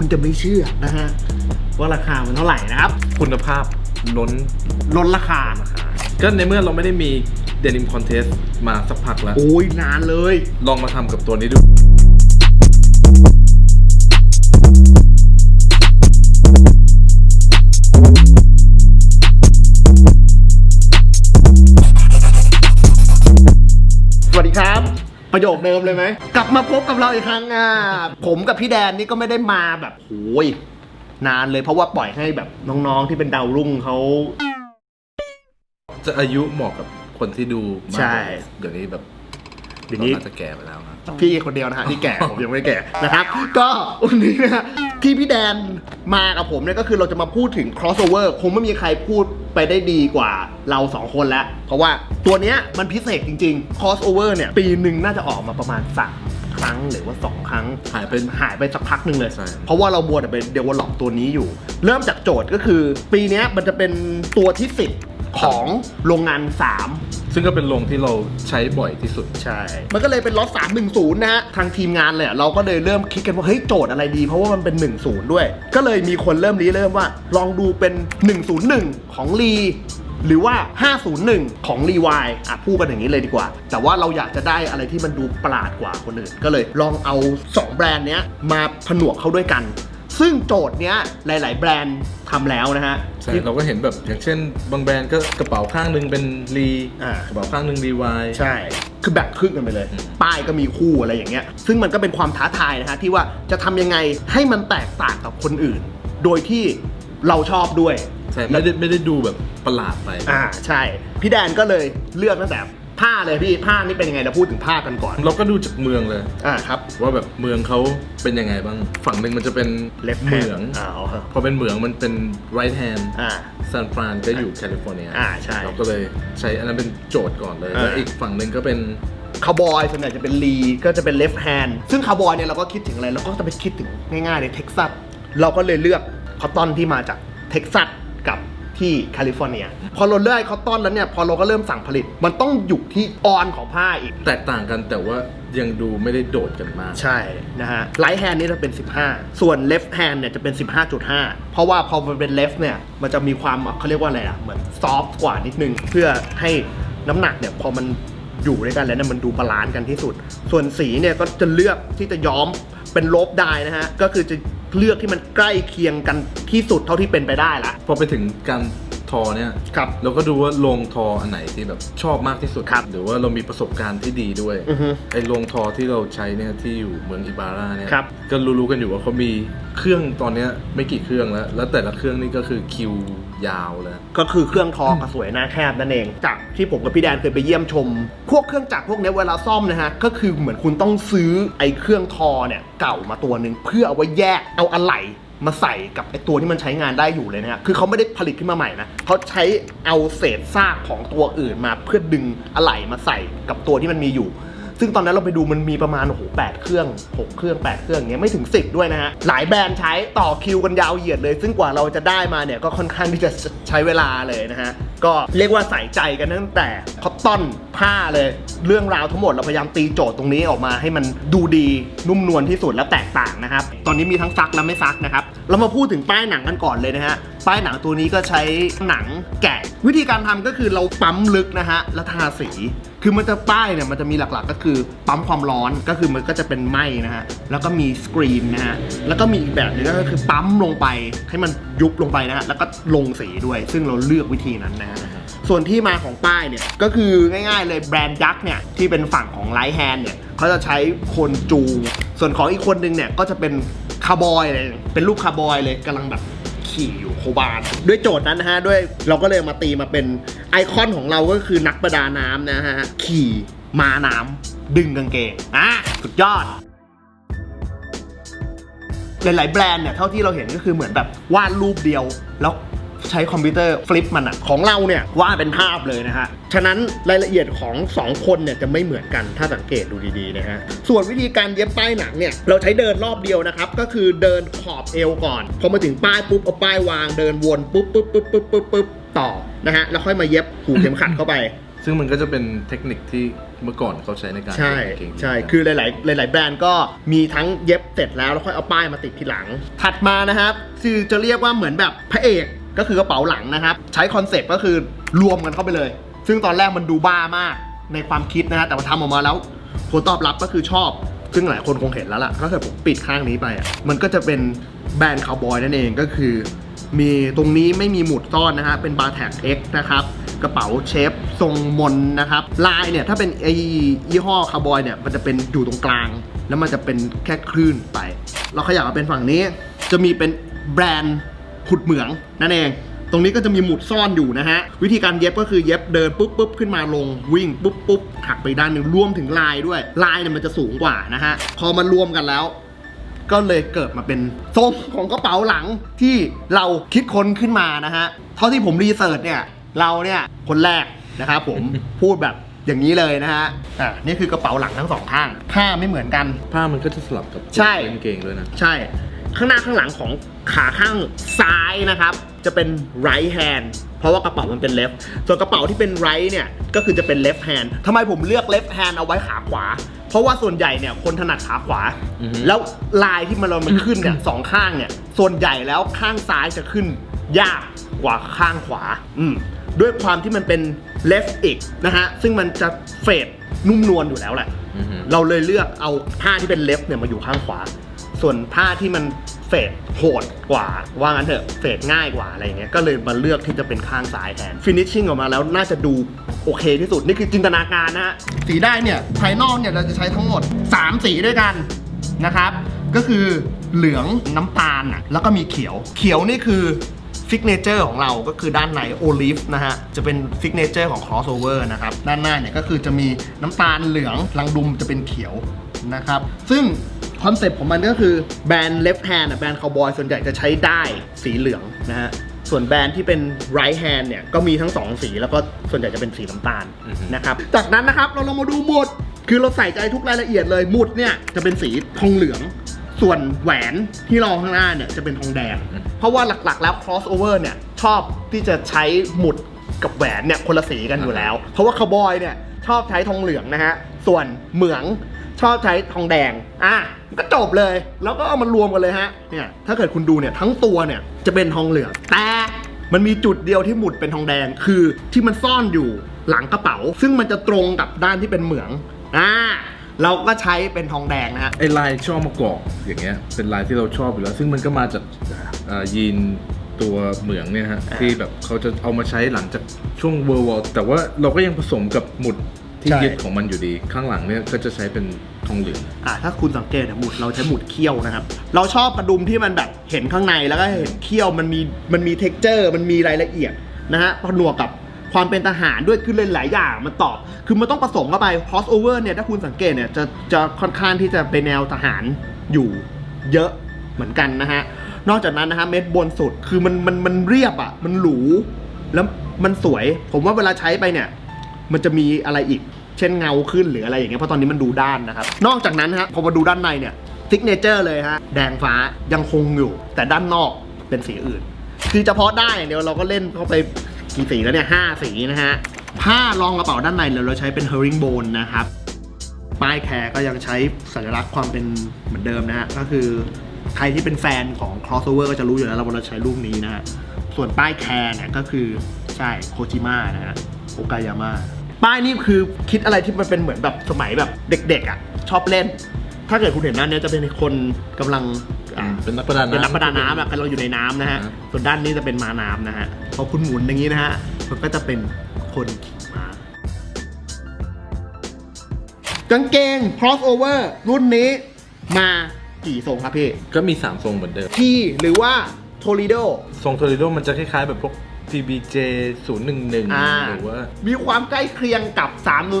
คุณจะไม่เชื่อนะฮะว่าราคามันเท่าไหร่นะครับคุณภาพล้นลดราคา ราคาก็ในเมื่อเราไม่ได้มีเดนิมคอนเทสมาสักพักแล้ว โอ้ยนานเลย ลองมาทำกับตัวนี้ดู สวัสดีครับ ประโยคเดิมเลยไหม กลับมาพบกับเราอีกครั้งอะผมกับพี่แดนนี่ก็ไม่ได้มาแบบโอ้ยนานเลยเพราะว่าปล่อยให้แบบน้องๆที่เป็นดาวรุ่งเขา จะอายุเหมาะกับคนที่ดูมากกว่าใช่ เดี๋ยวนี้แบบเดี๋ยวนี้ราน่าจะแก่ไปแล้วนะ พี่คนเดียวนะฮะที่แก่ผมยังไม่แก่นะครับ ก็วันนี้นะฮะที่พี่แดนมากับผมเนี่ยก็คือเราจะมาพูดถึง crossover คงไม่มีใครพูดไปได้ดีกว่าเราสองคนแล้ว เพราะว่าตัวเนี้ยมันพิเศษจริง ๆ crossover เนี่ยปีหนึ่งน่าจะออกมาประมาณ3ครั้งหรือว่า 2 ครั้งหายไปหายไปสักพักหนึ่งเลย ใช่ เพราะว่าเราบัวแต่ไปเดเวลลอปตัวนี้อยู่ เริ่มจากโจทย์ก็คือ ปีเนี้ยมันจะเป็นตัวที่ 10 ของโรงงาน 3 ซึ่งก็เป็นโรงที่เราใช้บ่อยที่สุด ใช่ มันก็เลยเป็นล็อต310 นะฮะ ทางทีมงานเลยอะเราก็เลยเริ่มคิดกันว่า เฮ้ย โจทย์อะไรดี เพราะว่ามันเป็น 10 ด้วย ก็เลยมีคนเริ่มรีเริ่มว่า ลองดูเป็น 101 ของลีหรือว่า 501 ของรีวายอะพูดกันอย่างนี้เลยดีกว่า แต่ว่าเราอยากจะได้อะไรที่มันดูประหลาดกว่าคนอื่น ก็เลยลองเอา 2 แบรนด์เนี้ยมาผนวกเข้าด้วยกัน ซึ่งโจทย์เนี้ยหลาย ๆ แบรนด์ทำแล้วนะฮะ ใช่เราก็เห็นแบบอย่างเช่น บางแบรนด์ก็กระเป๋าข้างหนึ่งเป็นรีอ่า กระเป๋าข้างหนึ่งรีวาย ใช่ คือแบ่งครึ่งกันไปเลย อืม ป้ายก็มีคู่อะไรอย่างเงี้ย ซึ่งมันก็เป็นความท้าทายนะฮะที่ว่าจะทำยังไงให้มันแตกต่างกับคนอื่น โดยที่เราชอบด้วย ใช่ไม่ได้ไม่ได้ดูแบบประหลาดไป อ่าใช่ พี่แดนก็เลยเลือกตั้งแต่ผ้า เลยพี่ผ้านี่เป็นยังไงเราพูดถึงผ้ากันก่อน เราก็ดูจากเมืองเลย อ่าครับ ว่าแบบเมืองเขาเป็นยังไงบ้าง ฝั่งหนึ่งมันจะเป็น Left เห hand มืองอ่าเอาเถอะพอเป็นเหมืองมันเป็น right hand อ่าซานฟรานก็อยู่แคลิฟอร์เนียอ่าใช่เราก็เลยใช้อันนั้นเป็นโจทย์ก่อนเลยอ่าแล้วอีกฝั่งหนึ่งก็เป็นคาร์บอยส่วนใหญ่จะเป็นลีก็จะเป็นเลฟ t ์แฮนด์ซึ่งคาร์บอยเนี่ยเราก็คิดถึงอะไรเราก็จะไปคิดถึงง่ายๆเลยเท็กซัสเราก็เลยเลือกคอตตอนที่มาจากเท็กซัสกับ ที่แคลิฟอร์เนีย พอเราเลือกคอตตอนแล้วเนี่ยพอเราก็เริ่มสั่งผลิต มันต้องอยู่ที่ออนของผ้าอีก แตกต่างกันแต่ว่ายังดูไม่ได้โดดกันมาก ใช่นะฮะไ h t แฮนด์นี่จะเป็น 15 ส่วนเลฟ t ์แฮนด์เนี่ยจะเป็น 15.5 เพราะว่าพอมันเป็นเลฟเนี่ยมันจะมีความเขาเรียกว่าอะไรอะเหมือนซอฟต์กว่านิดนึง เพื่อให้น้ำหนักเนี่ยพอมัน อยู่ด้วยกันแล้วเนี่ยมันดูบาลานซ์กันที่สุด ส่วนสีเนี่ยก็จะเลือกที่จะย้อมเป็นลบได้นะฮะ ก็คือจะเลือกที่มันใกล้เคียงกันที่สุดเท่าที่เป็นไปได้ละ พอไปถึงการ ทอเนี่ยครับเราก็ดูว่าโรงทออันไหนที่แบบชอบมากที่สุดครับหรือว่าเรามีประสบการณ์ที่ดีด้วยอือฮึไอ้โรงทอที่เราใช้เนี่ยที่อยู่เมืองอิบาราเนี่ยครับ ก็รู้ๆกันอยู่ว่าเขามีเครื่องตอนเนี้ยไม่กี่เครื่องแล้ว แล้วแต่ละเครื่องนี่ก็คือคิวยาวเลยก็คือเครื่องทอกระสวยหน้าแคบนั่นเอง จากที่ผมกับพี่แดนเคยไปเยี่ยมชม พวกเครื่องจักรพวกเนี้ยเวลาซ่อมนะฮะ ก็คือเหมือนคุณต้องซื้อไอ้เครื่องทอเนี่ยเก่ามาตัวหนึ่งเพื่อเอาไว้แยกเอาอะไหล่ มาใส่กับไอ้ตัวที่มันใช้งานได้อยู่เลยนะฮะคือเขาไม่ได้ผลิตขึ้นมาใหม่นะเขาใช้เอาเศษซากของตัวอื่นมาเพื่อดึงอะไหล่มาใส่กับตัวที่มันมีอยู่ ซึ่งตอนนั้นเราไปดูมันมีประมาณโอ้โหแปดเครื่องหกเครื่องแปดเครื่องอย่างเงี้ยไม่ถึง10ด้วยนะฮะ หลายแบรนด์ใช้ต่อคิวกันยาวเหยียดเลย ซึ่งกว่าเราจะได้มาเนี่ยก็ค่อนข้างที่จะใช้เวลาเลยนะฮะก็เรียกว่าใส่ใจกันตั้งแต่คอตตอนผ้าเลยเรื่องราวทั้งหมดเราพยายามตีโจทย์ตรงนี้ออกมาให้มันดูดีนุ่มนวลที่สุดและแตกต่างนะครับ ตอนนี้มีทั้งซักและไม่ซักนะครับ เรามาพูดถึงป้ายหนังกันก่อนเลยนะฮะป้ายหนังตัวนี้ก็ใช้หนังแกะ วิธีการทำก็คือเราปั๊มลึกนะฮะแล้วทาสีคือมันจะป้ายเนี่ยมันจะมีหลักๆ ก็คือปั๊มความร้อนก็คือมันก็จะเป็นไหมนะฮะแล้วก็มีสกรีนนะฮะแล้วก็มีอีกแบบหนึงก็คือปั๊มลงไปให้มันยุบลงไปนะฮะแล้วก็ลงสีด้วย ซึ่งเราเลือกวิธีนั้นนะฮะ ส่วนที่มาของป้ายเนี่ยก็คือง่ายๆเลยแบรนด์ยักษ์เนี่ยที่เป็นฝั่งของไลท์แฮนด์เนี่ยเขาจะใช้คนจูง ส่วนของอีกคนนึงเนี่ยก็จะเป็นคาร์บอยเลยเป็นรูปคาร์บอยเลยกำลังแบบขี่อยู่โคบานด้วยโจทย์นั้นนะฮะด้วยเราก็เลยมาตีมาเป็นไอคอนของเราก็คือนักประดาน้ำนะฮะขี่มาน้ำดึงกางเกงอะสุดยอดหลายๆแบรนด์เนี่ยเท่าที่เราเห็นก็คือเหมือนแบบวาดรูปเดียวแล้ว ใช้คอมพิวเตอร์ฟลิปมันอะของเราเนี่ยวาดเป็นภาพเลยนะฮะ ฉะนั้นรายละเอียดของ 2 คนเนี่ยจะไม่เหมือนกันถ้าสังเกตดูดีๆนะฮะ ส่วนวิธีการเย็บป้ายหนังเนี่ยเราใช้เดินรอบเดียวนะครับ ก็คือเดินขอบเอวก่อน พอมาถึงป้ายปุ๊บเอาป้ายวางเดินวนปุ๊บปุ๊บปุ๊บปุ๊บปุ๊บปุ๊บต่อนะฮะแล้วค่อยมาเย็บผูกเข็มขัดเข้าไป ซึ่งมันก็จะเป็นเทคนิคที่เมื่อก่อนเขาใช้ในการใช่เก็บกางเกงยีนใช่คือหลาย ๆ หลาย ๆ แบรนด์ก็มีทั้งเย็บเสร็จแล้วแล้วค่อยเอาป้ายมาติดทีหลัง ถัดมานะครับคือจะเรียกว่าเหมือนแบบพระเอก ก็คือกระเป๋าหลังนะครับ ใช้คอนเซปต์ก็คือรวมกันเข้าไปเลย ซึ่งตอนแรกมันดูบ้ามากในความคิดนะฮะแต่พอทำออกมาแล้วผลตอบรับก็คือชอบ ซึ่งหลายคนคงเห็นแล้วล่ะก็คือผมปิดข้างนี้ไปอะมันก็จะเป็นแบรนด์คาวบอยนั่นเองก็คือ มีตรงนี้ไม่มีหมุดซ่อนนะฮะเป็นบาร์แท็ก X นะครับกระเป๋าเชฟทรงมนนะครับลายเนี่ยถ้าเป็นไอยี่ห้อคาร์บอยเนี่ยมันจะเป็นอยู่ตรงกลาง แล้วมันจะเป็นแค่คลื่นไป เราขยับมาเป็นฝั่งนี้จะมีเป็นแบรนด์ ขุดเหมืองนั่นเอง ตรงนี้ก็จะมีหมุดซ่อนอยู่นะฮะ วิธีการเย็บก็คือเย็บเดินปุ๊บปุ๊บขึ้นมาลงวิ่งปุ๊บปุ๊บหักไปด้านหนึ่งรวมถึงลายด้วย ลายเนี่ยมันจะสูงกว่านะฮะ พอมันรวมกันแล้ว ก็เลยเกิดมาเป็นทรงของกระเป๋าหลังที่เราคิดค้นขึ้นมานะฮะ เท่าที่ผมรีเสิร์ชเนี่ยเราเนี่ยคนแรกนะครับผมพูดแบบอย่างนี้เลยนะฮะ อ่า นี่คือกระเป๋าหลังทั้งสองข้าง ผ้าไม่เหมือนกัน ผ้ามันก็จะสลับกับใช่กางเกงด้วยนะ ใช่ ข้างหน้าข้างหลังของขาข้างซ้ายนะครับ จะเป็น right hand เพราะว่ากระเป๋ามันเป็น left ส่วนกระเป๋าที่เป็น right เนี่ยก็คือจะเป็น left hand ทำไมผมเลือก left hand เอาไว้ขาขวา เพราะว่าส่วนใหญ่เนี่ยคนถนัดขาขวาอือฮึแล้วลายที่มันเรามันขึ้นเนี่ยสองข้างเนี่ยส่วนใหญ่แล้วข้างซ้ายจะขึ้นยากกว่าข้างขวา อืมด้วยความที่มันเป็น left อีกนะฮะ ซึ่งมันจะเฟดนุ่มนวลอยู่แล้วแหละอือฮึเราเลยเลือกเอาผ้าที่เป็นเล็บเนี่ยมาอยู่ข้างขวา ส่วนผ้าที่มันเฟดโหดกว่า ว่างั้นเถอะเฟดง่ายกว่าอะไรเงี้ยก็เลยมาเลือกที่จะเป็นข้างซ้ายแทนฟินิชชิ่งออกมาแล้วน่าจะดูโอเคที่สุด นี่คือจินตนาการนะฮะสีได้เนี่ยภายนอกเนี่ยเราจะใช้ทั้งหมด 3 สีด้วยกันนะครับ ก็คือเหลืองน้ำตาลน่ะแล้วก็มีเขียว เขียวนี่คือฟิกเนเจอร์ของเราก็คือด้านในโอลิฟนะฮะ จะเป็นฟิกเนเจอร์ของ crossover นะครับ ด้านหน้าเนี่ยก็คือจะมีน้ำตาลเหลืองรังดุมจะเป็นเขียวนะครับ ซึ่ง คอนเซปต์ของมันก็คือแบรนด์ left hand อะแบรนด์คาวบอยส่วนใหญ่จะใช้ได้ายสีเหลืองนะฮะส่วนแบรนด์ที่เป็น right hand เนี่ยก็มีทั้ง 2 สีแล้วก็ส่วนใหญ่จะเป็นสีน้ำตาลอือฮึ นะครับ จากนั้นนะครับเราลองมาดูหมุด คือเราใส่ใจทุกรายละเอียดเลยหมุดเนี่ยจะเป็นสีทองเหลือง ส่วนแหวนที่รองข้างหน้าเนี่ยจะเป็นทองแดง เพราะว่าหลักๆแล้ว crossover เนี่ยชอบที่จะใช้หมุดกับแหวนเนี่ยคนละสีกันอยู่แล้ว เพราะว่าคาวบอยเนี่ยชอบใช้ทองเหลืองนะฮะส่วนเหมือง ชอบใช้ทองแดง อะ ก็จบเลย แล้วก็เอามารวมกันเลยฮะ เนี่ย ถ้าเกิดคุณดูเนี่ยทั้งตัวเนี่ยจะเป็นทองเหลือง แต่มันมีจุดเดียวที่หมุดเป็นทองแดง คือที่มันซ่อนอยู่หลังกระเป๋า ซึ่งมันจะตรงกับด้านที่เป็นเหมือง อ่า เราก็ใช้เป็นทองแดงนะฮะ ไอ้ลายช่อมะกอกอย่างเงี้ย เป็นลายที่เราชอบอยู่แล้ว ซึ่งมันก็มาจากเอ่อยีนตัวเหมืองเนี่ยฮะที่แบบเขาจะเอามาใช้หลังจากช่วงเวอร์วอลแต่ว่าเราก็ยังผสมกับหมุด ที่ใช่ ยึดของมันอยู่ดี ข้างหลังเนี่ยก็จะใช้เป็นทองเหลือง อ่าถ้าคุณสังเกตเนี่ยหมุดเราใช้หมุดเขี้ยวนะครับ เราชอบกระดุมที่มันแบบเห็นข้างในแล้วก็เห็นเขี้ยวมันมีมันมีเท็กเจอร์มันมีรายละเอียดนะฮะผนวกกับความเป็นทหารด้วยคือเล่นหลายอย่างมันตอบ คือมันต้องผสมเข้าไป crossover เนี่ยถ้าคุณสังเกตเนี่ยจะจะค่อนข้างที่จะเป็นแนวทหารอยู่เยอะเหมือนกันนะฮะนอกจากนั้นนะฮะเม็ดบนสุดคือมันมันมันเรียบอะมันหรู แล้วมันสวย ผมว่าเวลาใช้ไปเนี่ย มันจะมีอะไรอีก เช่นเงาขึ้นหรืออะไรอย่างเงี้ยเพราะตอนนี้มันดูด้านนะครับ นอกจากนั้นฮะพอมาดูด้านในเนี่ยซิกเนเจอร์เลยฮะแดงฟ้ายังคงอยู่ แต่ด้านนอกเป็นสีอื่น คือเฉพาะได้อย่างเดียวเราก็เล่นเข้าไปกี่สีแล้วเนี่ยห้าสีนะฮะผ้ารองกระเป๋าด้านในเราใช้เป็น herringbone นะครับป้ายแคร์ก็ยังใช้สัญลักษณ์ความเป็นเหมือนเดิมนะฮะก็คือใครที่เป็นแฟนของ crossover ก็จะรู้อยู่แล้วเราเราใช้รูปนี้นะฮะส่วนป้ายแคร์เนี่ยก็คือใช่โคจิมะนะฮะโอกายาม่า ป้ายนี่คือคิดอะไรที่มันเป็นเหมือนแบบสมัยแบบเด็กๆอะชอบเล่น ถ้าเกิดคุณเห็นด้านเนี้ยจะเป็นคนกำลังอ่า เป็นนักประดาน้ำ เป็นนักประดาน้ำอะกำลังอยู่ในน้ำนะฮะ ครับ ส่วนด้านนี้จะเป็นม้าน้ำนะฮะ พอคุณหมุนอย่างนี้นะฮะ มันก็จะเป็นคนขี่ม้ากางเกง crossover รุ่นนี้มากี่ทรงครับพี่ ก็มี 3 ทรงเหมือนเดิม T หรือว่า Toledo ทรงโทริโดมันจะคล้ายๆแบบพวก PBJ 011อ่าหรือว่า มีความใกล้เคียงกับ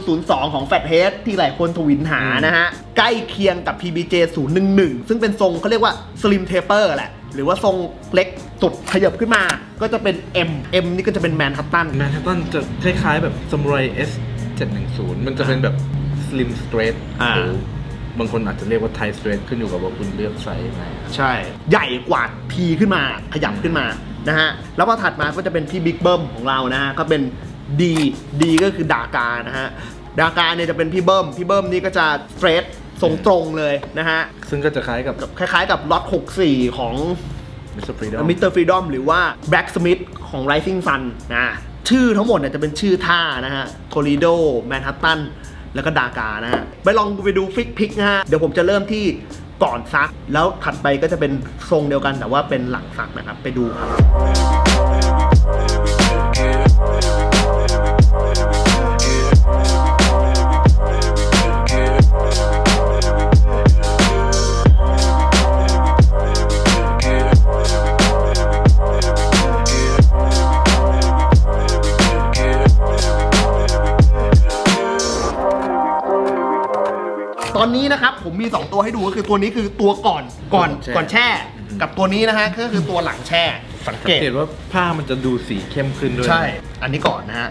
3002 ของ Fat Head ที่หลายคนทวินหานะฮะ ใกล้เคียงกับ PBJ 011 ซึ่งเป็นทรงเขาเรียกว่า Slim Taper แหละ หรือว่าทรงเล็กสุดขยับขึ้นมา ก็จะเป็น M M นี่ก็จะเป็น Manhattan แมนฮัตตันจะคล้ายๆแบบ Samurai S 710 มันจะเป็นแบบ Slim Straight อ่า หรือบางคนอาจจะเรียกว่า Tight Straight ขึ้นอยู่กับว่าคุณเลือกไซส์ไหน ใช่ ใหญ่กว่า P ขึ้นมา ขยับขึ้นมา นะฮะ แล้วพอถัดมาก็จะเป็นพี่บิ๊กเบิ้มของเรานะฮะ ก็เป็น D D ก็คือดากานะฮะ ดากาเนี่ยจะเป็นพี่เบิ้ม พี่เบิ้มนี่ก็จะสเตรททรงตรงเลยนะฮะ ซึ่งก็จะคล้ายกับคล้ายๆกับล็อต64 ของมิสเตอร์ฟรีดอมมิสเตอร์ฟรีดอมหรือว่า Black Smith ของ Rising Sun นะ ชื่อทั้งหมดเนี่ยจะเป็นชื่อท่านะฮะโทริโดแมนฮัตตันแล้วก็ดากานะฮะ ไปลองไปดูฟิกพิกนะฮะ เดี๋ยวผมจะเริ่มที่ ก่อนซัก แล้วถัดไปก็จะเป็นทรงเดียวกันแต่ว่าเป็นหลังซักนะครับ ไปดูครับ อนนี้นะครับผมมี 2 ตัวให้ดูก็คือตัวนี้คือตัวก่อนก่อนก่อนแช่ กับตัวนี้นะฮะก็คือตัวหลังแช่ สังสัเกงตเกตว่าผ้ามันจะดูสีเข้มขึ้นด้วยใช่ อันนี้ก่อนนะฮะ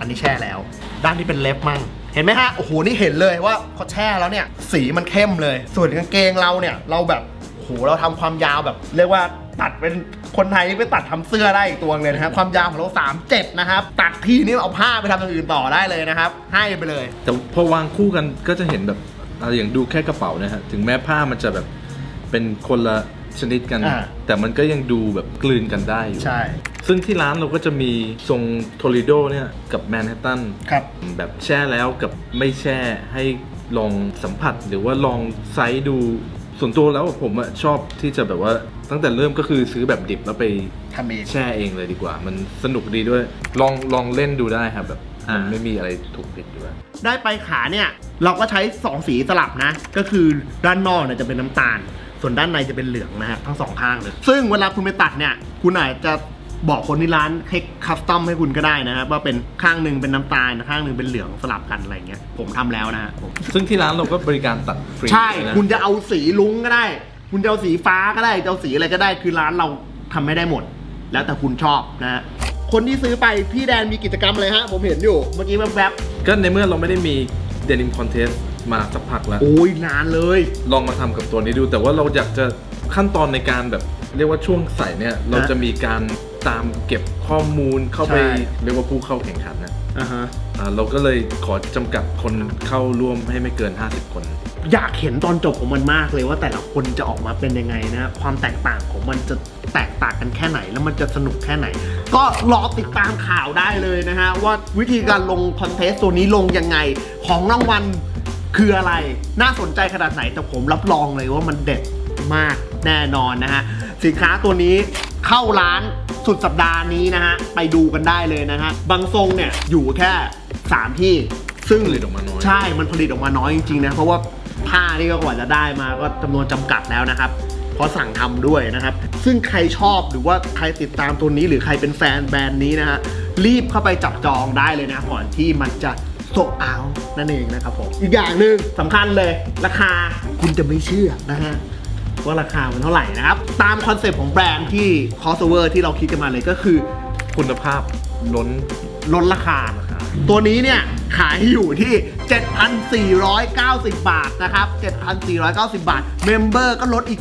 อันนี้แช่แล้ว ด้านที่เป็นเล็บมั่งเห็นไหมฮะโอ้โหนี่เห็นเลยว่าพอแช่แล้วเนี่ย สีมันเข้มเลย ส่วนกางเกงเราเนี่ยเราแบบโอ้โหเราทำความยาวแบบ เรียกว่าตัดเป็นคนไทยนี่ไปตัดทำเสื้อได้อีกตัวเลยนะฮะความยาวของเรา3 7นะครับตัดทีนี่เอาผ้าไปทำอย่างอื่นต่อได้เลยนะครับ ให้ไปเลย แต่พอวางคู่กันก็จะเห็นแบบ อะอย่างดูแค่กระเป๋านะฮะถึงแม้ผ้ามันจะแบบเป็นคนละชนิดกัน อ่า แต่มันก็ยังดูแบบกลืนกันได้อยู่ ใช่ซึ่งที่ร้านเราก็จะมีทรงโทริโดเนี่ยกับแมนฮัตตัน ครับ แบบแช่แล้วกับไม่แช่ให้ลองสัมผัสหรือว่าลองไซส์ดูส่วนตัวแล้วผมอะชอบที่จะแบบว่าตั้งแต่เริ่มก็คือซื้อแบบดิบแล้วไปทำเอง แช่เองเลยดีกว่า มันสนุกดีด้วย ลองลองเล่นดูได้ครับแบบ อ่ามัมั นไม่มีอะไรถูกผิดด้วยได้ไปขาเนี่ย เราก็ใช้2สีสลับนะ ก็คือด้านนอกเนี่ยจะเป็นน้ำตาล ส่วนด้านในจะเป็นเหลืองนะฮะทั้งสองข้างเลยซึ่งเวลาคุณไปตัดเนี่ย คุณอาจจะบอกคนที่ร้านให้คัสตอมให้คุณก็ได้นะครับว่าเป็นข้างหนึ่งเป็นน้ำตาลข้างหนึ่งเป็นเหลืองสลับกันอะไรเงี้ยผมทำแล้วนะฮะผม ซึ่งที่ร้านเราก็บริการตัดฟรีใช่ นะคุณจะเอาสีลุงก็ได้ คุณจะเอาสีฟ้าก็ได้จะเอาสีอะไรก็ได้ คือร้านเราทำไม่ได้หมด แล้วแต่คุณชอบนะฮะ คนที่ซื้อไปพี่แดนมีกิจกรรมอะไรฮะ ผมเห็นอยู่ เมื่อกี้แวบก็ในเมื่อเราไม่ได้มีเดนิมคอนเทสมาสักพักแล้ว ๆโอ้ยนานเลย ลองมาทำกับตัวนี้ดู แต่ว่าเราอยากจะขั้นตอนในการแบบ เรียกว่าช่วงใส่เนี่ย เราจะมีการตามเก็บข้อมูลเข้าไป ใช่ เรียกว่าผู้เข้าแข่งขันนะอ่าฮะ อ่าเราก็เลยขอจำกัดคนเข้าร่วมให้ไม่เกิน 50 คน อยากเห็นตอนจบของมันมากเลยว่าแต่ละคนจะออกมาเป็นยังไงนะ ความแตกต่างของมันจะแตกต่างกันแค่ไหน แล้วมันจะสนุกแค่ไหน ก็รอติดตามข่าวได้เลยนะฮะ ว่าวิธีการลงคอนเทสต์ตัวนี้ลงยังไงของรางวัลคืออะไร น่าสนใจขนาดไหนแต่ผมรับรองเลยว่ามันเด็ดมากแน่นอนนะฮะ สินค้าตัวนี้เข้าร้านสุดสัปดาห์นี้นะฮะ ไปดูกันได้เลยนะฮะ บางทรงเนี่ยอยู่แค่ 3 ที่ ซึ่งผลิตออกมาน้อย ใช่ มันผลิตออกมาน้อยจริงๆนะ เพราะว่าผ้านี่ก็กว่าจะได้มาก็จำนวนจำกัดแล้วนะครับ เพราสั่งทำด้วยนะครับ ซึ่งใครชอบหรือว่าใครติดตามตัวนี้ หรือใครเป็นแฟนแบรนด์นี้นะฮะรีบเข้าไปจับจองได้เลยนะก่อนที่มันจะโซเอานั่นเองนะครับผมอีกอย่างหนึ่งสำคัญเลยราคาคุณจะไม่เชื่อนะฮะว่าราคามันเท่าไหร่นะครับ ตามคอนเซปต์ของแบรนด์ที่ crossover ที่เราคิดกันมาเลยก็คือ คุณภาพล้นลดราคา ตัวนี้เนี่ยขายอยู่ที่ 7,490 บาทนะครับ 7,490 บาท เมมเบอร์ก็ลดอีก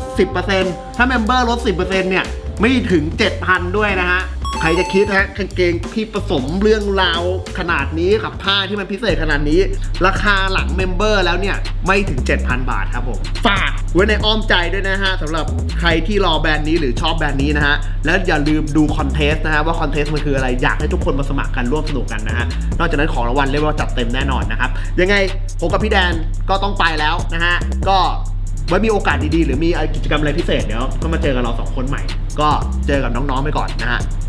10%ถ้าเมมเบอร์ลด 10%เนี่ยไม่ถึง 7,000 ด้วยนะฮะ ใครจะคิดฮะกางเกงที่ผสมเรื่องราวขนาดนี้กับผ้าที่มันพิเศษขนาดนี้ ราคาหลังเมมเบอร์แล้วเนี่ย ไม่ถึง 7,000 บาทครับผมฝากไว้ในอ้อมใจด้วยนะฮะสำหรับใครที่รอแบรนด์นี้หรือชอบแบรนด์นี้นะฮะ แล้วอย่าลืมดูคอนเทสต์นะฮะว่าคอนเทสต์มันคืออะไรอยากให้ทุกคนมาสมัครกันร่วมสนุกกันนะฮะนอกจากนั้นของรางวัลเรียกว่าจัดเต็มแน่นอนนะครับยังไงผมกับพี่แดนก็ต้องไปแล้วนะฮะก็ไว้มีโอกาสดีๆ หรือมีกิจกรรมอะไรพิเศษเดี๋ยวก็มาเจอกันเราสองคนใหม่ ก็เจอกับน้องๆไปก่อนนะฮะ